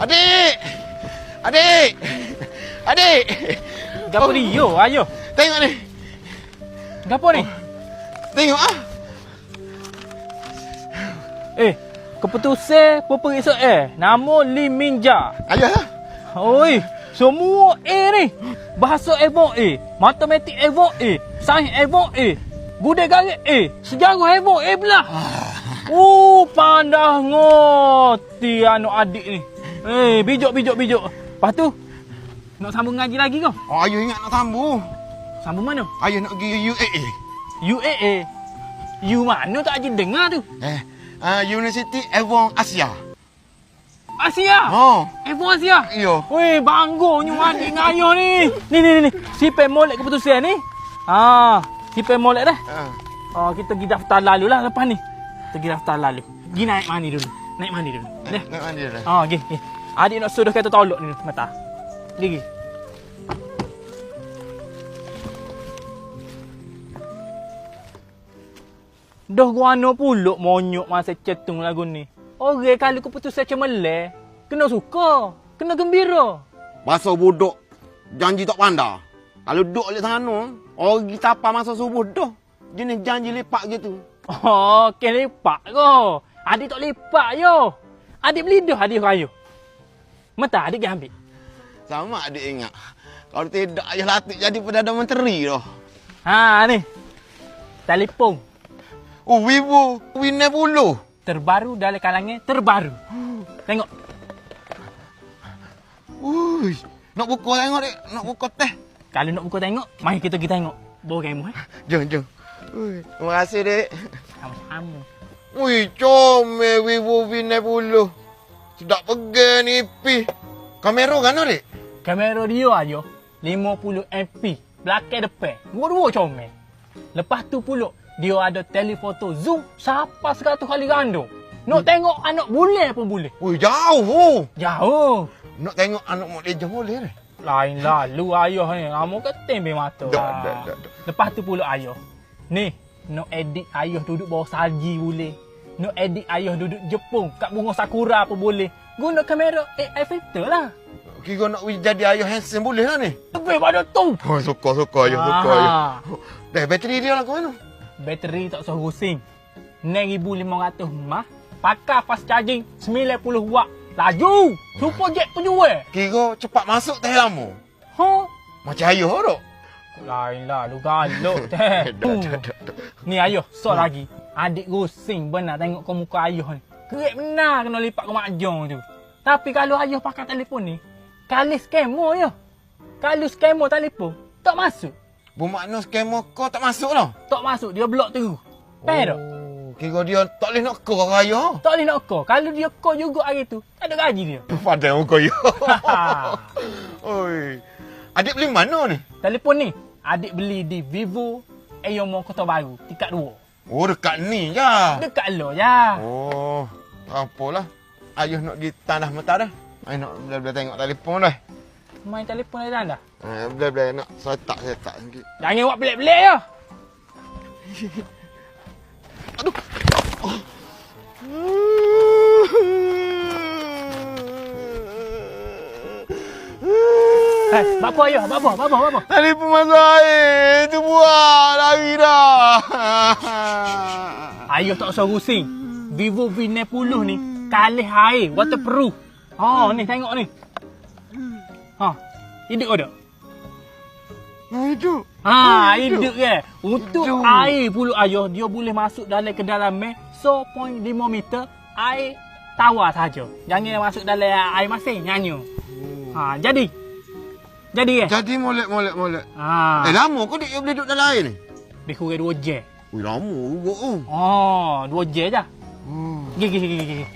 Adik! Adik! Adik! Gapo ni yo, ayo. Tengok ni. Gapo ni? Tengok ah. Eh, keputusan peperiksa eh. Nama Lim Minja. Ayah lah. Oi, semua A ni. Bahasa Avon A, matematik Avon A, sains Avon A, budaya garis A, sejarah Avon A pula. Oh, pandah ngoti anak adik ni. Eh, bijak bijak bijak. Lepas tu nak sambung ngaji lagi kau? Oh, ayah ingat nak sambung. Sambung mana? Ayah nak pergi UAE. UAA. U mana tak aja dengar tu? Eh, uh, University Avon Asia. Asia. Oh, Avon Asia. iyo. Weh, banggungnya adik dengan ayah ni. Ni, ni, ni. ni. Si Pen molek keputusan ni. Ha, si Pen molek dah. Uh, Oh, kita pergi daftar lalu lah lepas ni. Kita pergi daftar lalu. Pergi naik mani dulu. Naik mani dulu. Dah. nak mandi dah. Ha, pergi. pergi. Adik nak suruh kata tolok ni mata. Pergi. Dah guano puluk monyok masa cetung lagu ni. Orang kalau keputusan cemelih, kena suka, kena gembira. Bahasa bodoh. Janji tak pandai. Kalau duduk di sana, orang kita apa masa subuh dah. Jenis janji lepak gitu. Oh, ke lepak ko. Adik tak lepak yo. Adik beli adik raya. Mata adik pergi ambil. Sama adik ingat. Kalau tidak, ayah latih jadi Perdana Menteri dah. Ha ni. Telefon Oh, Vivo. Winner puluh. terbaru dalam kalangan terbaru. Tengok. Ui, nak buka tengok dek. Nak buka teh. Kalau nak buka tengok, mari kita pergi tengok. Bawa kamu eh. Jom, jom. Ui, terima kasih dek. Sama-sama. Ui, comel Vivo Winner puluh. Sedap pegang ni pi. Kamera kan dek? Kamera dia aja 50 MP. Belakang depan. Dua-dua comel. Lepas tu pula dia ada telefoto zoom siapa 100 kali gandung. Nak tengok anak bule pun boleh. Ui, jauh. Oh. Jauh. Nak tengok anak mak leja boleh dek. Lain lah, lu ayah ni. Kamu kan tembe mata. Dak, dak, dak, dak. Lepas tu pula ayah. Ni, nak edit ayah duduk bawah salji boleh. Nak edit ayah duduk Jepun kat bunga sakura pun boleh. Guna kamera AI filter lah. Kira nak jadi ayah handsome boleh lah ni. Lebih pada tu. Oh, suka, suka ayah, suka Ah. ayah. Dah, bateri dia lah ke mana? Bateri tak usah rusing. 6500 mah. Pakai fast charging 90 watt. Laju. Super jet pun jual. Kira cepat masuk teh lama. Ha? Macam ayah tak? Lain lah, lu dak, dak, dak. Ni ayah, so lagi. Adik rusing benar tengok kau muka ayah ni. Kerek benar kena lipat ke makjong tu. Tapi kalau ayah pakai telefon ni, kali skemo ya. Kalau skemo telefon, tak masuk. Bermakna skema kau tak masuk lah. Tak masuk, dia blok tu. Pero, Oh, kira dia tak boleh nak kau ke ayah. tak boleh nak call. Kalau dia call juga hari tu, tak ada gaji dia. Padahal muka ayah. Oi. Adik beli mana ni? telefon ni, adik beli di Vivo Ayomo Kota Baru, tingkat 2. Oh, dekat ni je. Dekat lo ya. Oh, apalah. Ayah nak pergi tanah mata dah. Ayah nak bila-bila tengok telefon dah. Main telefon ada dah. Eh, bila-bila nak setak-setak sikit. Jangan buat pelik-pelik ya. Aduh. Eh, buat apa ayah? Buat apa? Buat apa? Buat apa? Telefon masuk air. Tu buat. Lari dah. Ayah tak usah rusing. Vivo V90 ni kalih air, waterproof. Ha, ni tengok ni. Ha, hidup kau tak? Nah, itu. Ha, hidup. hidup ke? Untuk Hidup. air pula ayah, dia boleh masuk dalam ke dalam meh 0.5 meter air tawar saja. Jangan masuk dalam air masin nyanyi. Ha, jadi. Jadi ke? Jadi molek, molek, molek. Ha, Eh, lama kau dia boleh duduk dalam air ni? lebih kurang 2 je. Ui, lama juga. Oh. Oh, 2 je je. Hmm. Gigi, gigi, gigi.